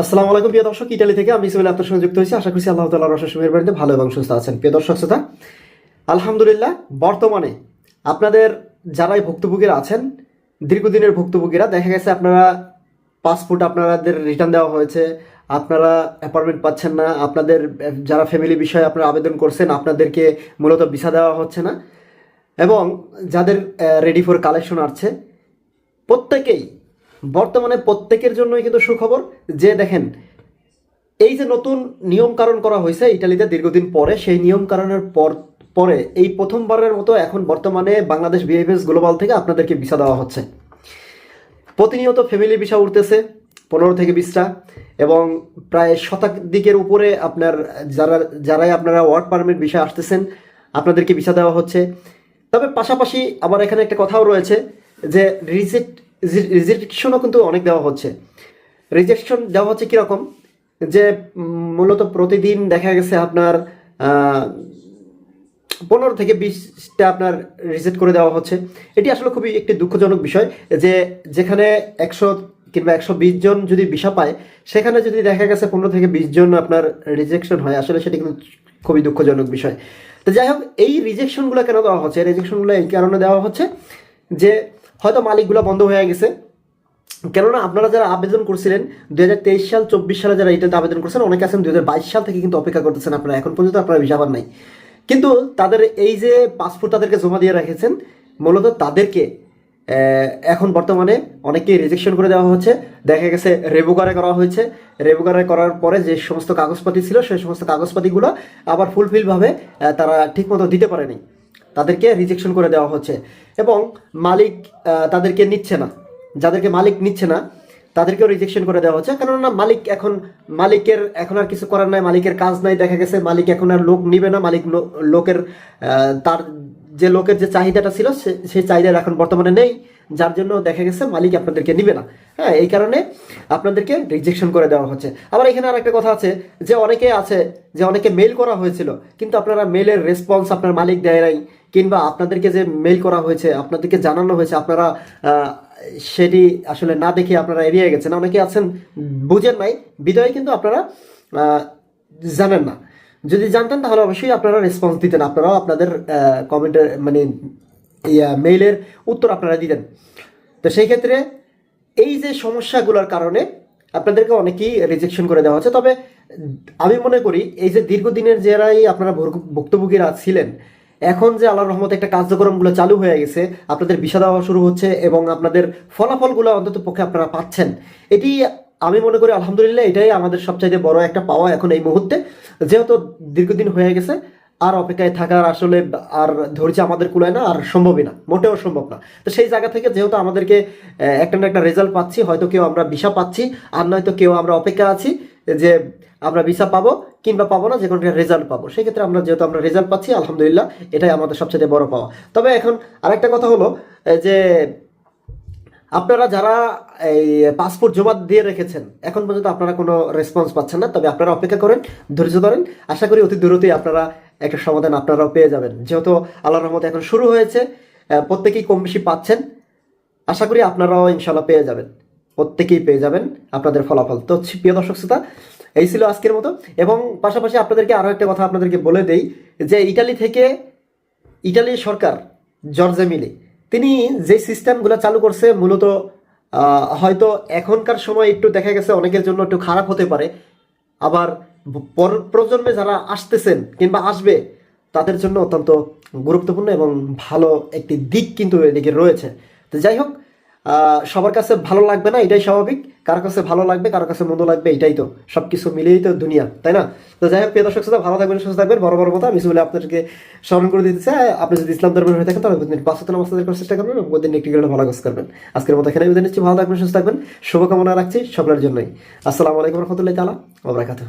আসসালামু আলাইকুম, প্রিয় দর্শক। ইটালি থেকে আমি ইসমাইল আপনার সঙ্গে যুক্ত হয়েছি। আশা করছি আল্লাহ তালা রসমের বাড়িতে ভালো এবং সুস্থ আছেন। প্রিয় দর্শক, শ্রোতা, আলহামদুলিল্লাহ, বর্তমানে আপনাদের যারাই ভুক্তভোগীরা আছেন, দীর্ঘদিনের ভুক্তভোগীরা, দেখা গেছে আপনারা পাসপোর্ট আপনাদের রিটার্ন দেওয়া হয়েছে, আপনারা অ্যাপয়েন্টমেন্ট পাচ্ছেন না, আপনাদের, যারা ফ্যামিলি বিষয়ে আপনারা আবেদন করছেন, আপনাদেরকে মূলত ভিসা দেওয়া হচ্ছে না। এবং যাদের রেডি ফর কালেকশন আসছে, প্রত্যেকেই বর্তমানে প্রত্যেকের জন্যই কিন্তু সুখবর যে দেখেন, এই যে নতুন নিয়মকানুন করা হয়েছে ইটালিতে দীর্ঘদিন পরে, সেই নিয়মকানুনের পর, পরে এই প্রথমবারের মতো এখন বর্তমানে বাংলাদেশ বিএফএস গ্লোবাল থেকে আপনাদেরকে ভিসা দেওয়া হচ্ছে। প্রতিনিয়ত ফ্যামিলি ভিসা উঠতেছে, পনেরো থেকে বিশটা, এবং প্রায় শতাধিকের উপরে আপনার যারা, যারাই আপনারা ওয়ার্ক পারমিট ভিসা আসতেছেন, আপনাদেরকে ভিসা দেওয়া হচ্ছে। তবে পাশাপাশি আবার এখানে একটা কথাও রয়েছে যে রিজেক্ট রিজেকশনও কিন্তু অনেক দেওয়া হচ্ছে। রিজেকশন দেওয়া হচ্ছে কীরকম? যে মূলত প্রতিদিন দেখা গেছে আপনার পনেরো থেকে বিশটা আপনার রিজেক্ট করে দেওয়া হচ্ছে। এটি আসলে খুবই একটি দুঃখজনক বিষয় যে, যেখানে একশো কিংবা একশো বিশ জন যদি ভিসা পায়, সেখানে যদি দেখা গেছে পনেরো থেকে বিশ জন আপনার রিজেকশন হয়, আসলে সেটি কিন্তু খুবই দুঃখজনক বিষয়। তো যাই হোক, এই রিজেকশনগুলো কেন দেওয়া হচ্ছে? রিজেকশনগুলো এই কারণে দেওয়া হচ্ছে যে হয়তো মালিকগুলো বন্ধ হয়ে গেছে। কেননা আপনারা যারা আবেদন করছিলেন দু হাজার তেইশ সাল, চব্বিশ সালে যারা এটাতে আবেদন করছেন, অনেকে আছেন দু হাজার বাইশ সাল থেকে কিন্তু অপেক্ষা করতেছেন আপনারা। এখন পর্যন্ত আপনারা ভিসা পান নাই। কিন্তু তাদের এই যে পাসপোর্ট তাদেরকে জমা দিয়ে রেখেছেন, মূলত তাদেরকে এখন বর্তমানে অনেকেই রিজেকশন করে দেওয়া হচ্ছে। দেখা গেছে রেবুকারে করা হয়েছে। রেবুকারে করার পরে যে সমস্ত কাগজপাতি ছিল, সেই সমস্ত কাগজপাতিগুলো আবার ফুলফিলভাবে তারা ঠিকমতো দিতে পারেনি। তাদেরকে রিজেকশন করে দেওয়া হচ্ছে। এবং মালিক তাদেরকে নিচ্ছে না। যাদেরকে মালিক নিচ্ছে না, তাদেরকেও রিজেকশন করে দেওয়া হচ্ছে। কেননা মালিক এখন, মালিকের এখন আর কিছু করার নাই, মালিকের কাজ নাই, দেখা গেছে মালিক এখন আর লোক নিবে না। মালিক লোকের তার যে লোকের যে চাহিদাটা ছিল সে- সেই চাহিদা এখন বর্তমানে নেই। যার জন্য দেখা গেছে মালিক আপনাদেরকে নিবে না। হ্যাঁ এই কারণে আপনাদেরকে রিজেকশন করে দেওয়া হচ্ছে। আবার এখানে আর একটা কথা আছে যে অনেকে আছে, যে অনেকে মেল করা হয়েছিল, কিন্তু আপনারা মেলের রেসপন্স আপনার মালিক দেয় নাই, কিংবা আপনাদেরকে যে মেল করা হয়েছে, আপনাদেরকে জানানো হয়েছে, আপনারা সেটি আসলে না দেখে আপনারা এড়িয়ে গেছেন। অনেকে আছেন, বুঝেন নাই, বিদয় কিন্তু আপনারা জানেন না। যদি জানতেন তাহলে অবশ্যই আপনারা রেসপন্স দিতেন, আপনারাও আপনাদের কমেন্টের মানে মেইলের উত্তর আপনারা দিতেন। তো সেই ক্ষেত্রে এই যে সমস্যাগুলোর কারণে আপনাদেরকে অনেকেই রিজেকশন করে দেওয়া হচ্ছে। তবে আমি মনে করি এই যে দীর্ঘদিনের যারাই আপনারা ভুক্তভোগীরা ছিলেন, এখন যে আল্লাহর রহমতে একটা কার্যক্রমগুলো চালু হয়ে গেছে, আপনাদের ভিসা দেওয়া শুরু হচ্ছে এবং আপনাদের ফলাফলগুলো অন্তত পক্ষে আপনারা পাচ্ছেন, এটি আমি মনে করি আলহামদুলিল্লাহ এটাই আমাদের সবচাইতে বড় একটা পাওয়া এখন এই মুহূর্তে। যেহেতু দীর্ঘদিন হয়ে গেছে আর অপেক্ষায় থাকার আসলে আর ধৈর্য আমাদের কুলায় না, আর সম্ভবই না, মোটেও সম্ভব না। তো সেই জায়গা থেকে যেহেতু আমাদেরকে একটা না একটা রেজাল্ট পাচ্ছি, হয়তো কেউ আমরা ভিসা পাচ্ছি, আর নয়তো কেউ আমরা অপেক্ষা আছি যে আমরা ভিসা পাবো কিংবা পাবো না, যে কোনো রেজাল্ট পাবো। সেক্ষেত্রে আমরা যেহেতু আমরা রেজাল্ট পাচ্ছি, আলহামদুলিল্লাহ, এটাই আমাদের সবচেয়ে বড় পাওয়া। তবে এখন আরেকটা কথা হলো যে আপনারা যারা এই পাসপোর্ট জমা দিয়ে রেখেছেন, এখন পর্যন্ত আপনারা কোনো রেসপন্স পাচ্ছেন না, তবে আপনারা অপেক্ষা করেন, ধৈর্য ধরেন। আশা করি অতি দ্রুতই আপনারা একটা সমাধান আপনারাও পেয়ে যাবেন। যেহেতু আল্লাহর রহমত এখন শুরু হয়েছে প্রত্যেকেই কম বেশি পাচ্ছেন। আশা করি আপনারাও ইনশাল্লাহ পেয়ে যাবেন। প্রত্যেকেই পেয়ে যাবেন আপনাদের ফলাফল। তো প্রিয় দর্শক শ্রোতা, এই ছিল আজকের মতো। এবং পাশাপাশি আপনাদেরকে আরও একটা কথা আপনাদেরকে বলে দেই, যে ইটালি থেকে ইটালির সরকার, জর্জে মিলে তিনি যে সিস্টেমগুলো চালু করছে, মূলত হয়তো এখনকার সময় একটু দেখা গেছে, অনেকের জন্য একটু খারাপ হতে পারে। আবার পর প্রজন্মে যারা আসতেছেন কিংবা আসবে তাদের জন্য অত্যন্ত গুরুত্বপূর্ণ এবং ভালো একটি দিক কিন্তু এদিকে রয়েছে। তো যাই হোক সবার কাছে ভালো লাগবে না এটাই স্বাভাবিক। কারও কাছে ভালো লাগবে কারও কাছে মন্দ লাগবে এটাই তো। সব কিছু মিলিয়েই তো দুনিয়া তাই না? তো যাই হোক প্রিয় দর্শক শ্রোতা, ভালো থাকবেন সুস্থ থাকবেন। বড় বড় কথা আমি বলে আপনাদেরকে স্মরণ করে দিতে চাই। আপনি যদি ইসলাম ধর্মের হয়ে থাকেন তাহলে প্রতিদিন পাঁচ হাতে নামাজ করার চেষ্টা করবেন এবং প্রতিদিন একটি করে ভালো কাজ করবেন। আজকের মতো এখানে বিদায় নিচ্ছি। ভালো থাকবেন সুস্থ থাকবেন। শুভকামনা রাখছি সকলের জন্যই। আসসালামু আলাইকুম রহমতুল্লাহ তালা ওবরাকাতুহ